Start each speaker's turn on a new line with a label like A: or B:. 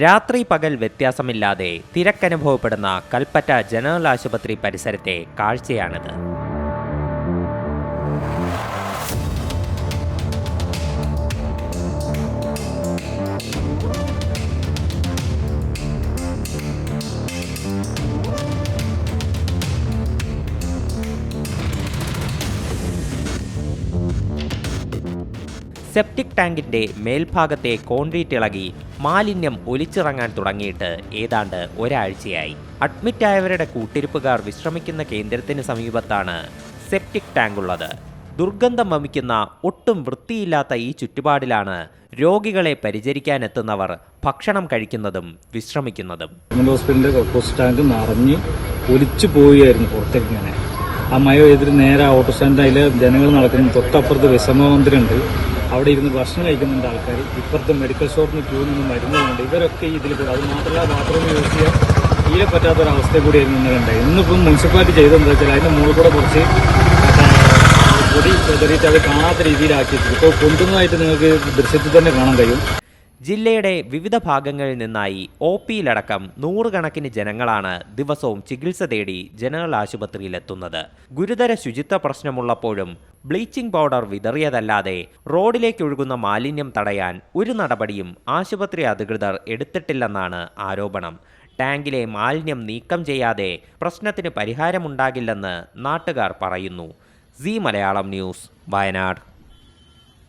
A: രാത്രി പകൽ വ്യത്യാസമില്ലാതെ തിരക്കനുഭവപ്പെടുന്ന കൽപ്പറ്റ ജനറൽ ആശുപത്രി പരിസരത്തെ കാഴ്ചയാണിത്. സെപ്റ്റിക് ടാങ്കിന്റെ മേൽഭാഗത്തെ കോൺക്രീറ്റ് ഇളകി മാലിന്യം ഒലിച്ചിറങ്ങാൻ തുടങ്ങിയിട്ട് ഏതാണ്ട് ഒരാഴ്ചയായി. അഡ്മിറ്റായവരുടെ കൂട്ടിരിപ്പുകാർ വിശ്രമിക്കുന്ന കേന്ദ്രത്തിന് സമീപത്താണ് സെപ്റ്റിക് ടാങ്ക് ഉള്ളത് ദുർഗന്ധം വമിക്കുന്ന ഒട്ടും വൃത്തിയില്ലാത്ത ഈ ചുറ്റുപാടിലാണ് രോഗികളെ പരിചരിക്കാനെത്തുന്നവർ ഭക്ഷണം കഴിക്കുന്നതും വിശ്രമിക്കുന്നതും.
B: ഹോസ്പിറ്റലിന്റെ ടാങ്ക് നിറഞ്ഞ് ഒലിച്ചു പോവുകയായിരുന്നു പുറത്തേക്ക് ഇങ്ങനെ. ആ മഴ പെയ്തിട്ട് നേരെ ഓട്ടോ സ്റ്റാൻഡ് അതിലെ ജനങ്ങൾ നടക്കുന്നു തൊട്ടപ്പുറത്ത് വിഷമമന്ദിരമുണ്ട് അവിടെ ഇരുന്ന് ഭക്ഷണം കഴിക്കുന്നുണ്ട് ആൾക്കാർ. ഇപ്പുറത്തെ മെഡിക്കൽ സ്റ്റോറിന് ക്യൂ നിന്ന് മരുന്നുകളുണ്ട്. ഇവരൊക്കെ ഇതിൽ കൂടെ. അത് മാത്രമല്ല ബാത്റൂം യൂസ് ചെയ്യാൻ തീരെ പറ്റാത്തൊരവസ്ഥ കൂടിയായിരുന്നു ഇന്നലെ ഉണ്ടായത്. ഇന്നിപ്പം മുനിസിപ്പാലിറ്റി ചെയ്തെന്താ വെച്ചാൽ അതിന്റെ മുകളിൽ കൂടെ കുറച്ച് പൊടി ചെറിയിട്ട് അത് കാണാത്ത രീതിയിലാക്കിയിട്ടുണ്ട്. ഇപ്പോൾ കൊണ്ടുവന്നതായിട്ട് നിങ്ങൾക്ക് ദൃശ്യത്തിൽ തന്നെ കാണാൻ കഴിയും.
A: ജില്ലയുടെ വിവിധ ഭാഗങ്ങളിൽ നിന്നായി ഒ പിയിലടക്കം നൂറുകണക്കിന് ജനങ്ങളാണ് ദിവസവും ചികിത്സ തേടി ജനറൽ ആശുപത്രിയിലെത്തുന്നത് ഗുരുതര ശുചിത്വ പ്രശ്നമുള്ളപ്പോഴും ബ്ലീച്ചിംഗ് പൗഡർ വിതറിയതല്ലാതെ റോഡിലേക്കൊഴുകുന്ന മാലിന്യം തടയാൻ ഒരു നടപടിയും ആശുപത്രി അധികൃതർ എടുത്തിട്ടില്ലെന്നാണ് ആരോപണം. ടാങ്കിലെ മാലിന്യം നീക്കം ചെയ്യാതെ പ്രശ്നത്തിന് പരിഹാരമുണ്ടാകില്ലെന്ന് നാട്ടുകാർ പറയുന്നു. C Malayalam news Wayanad.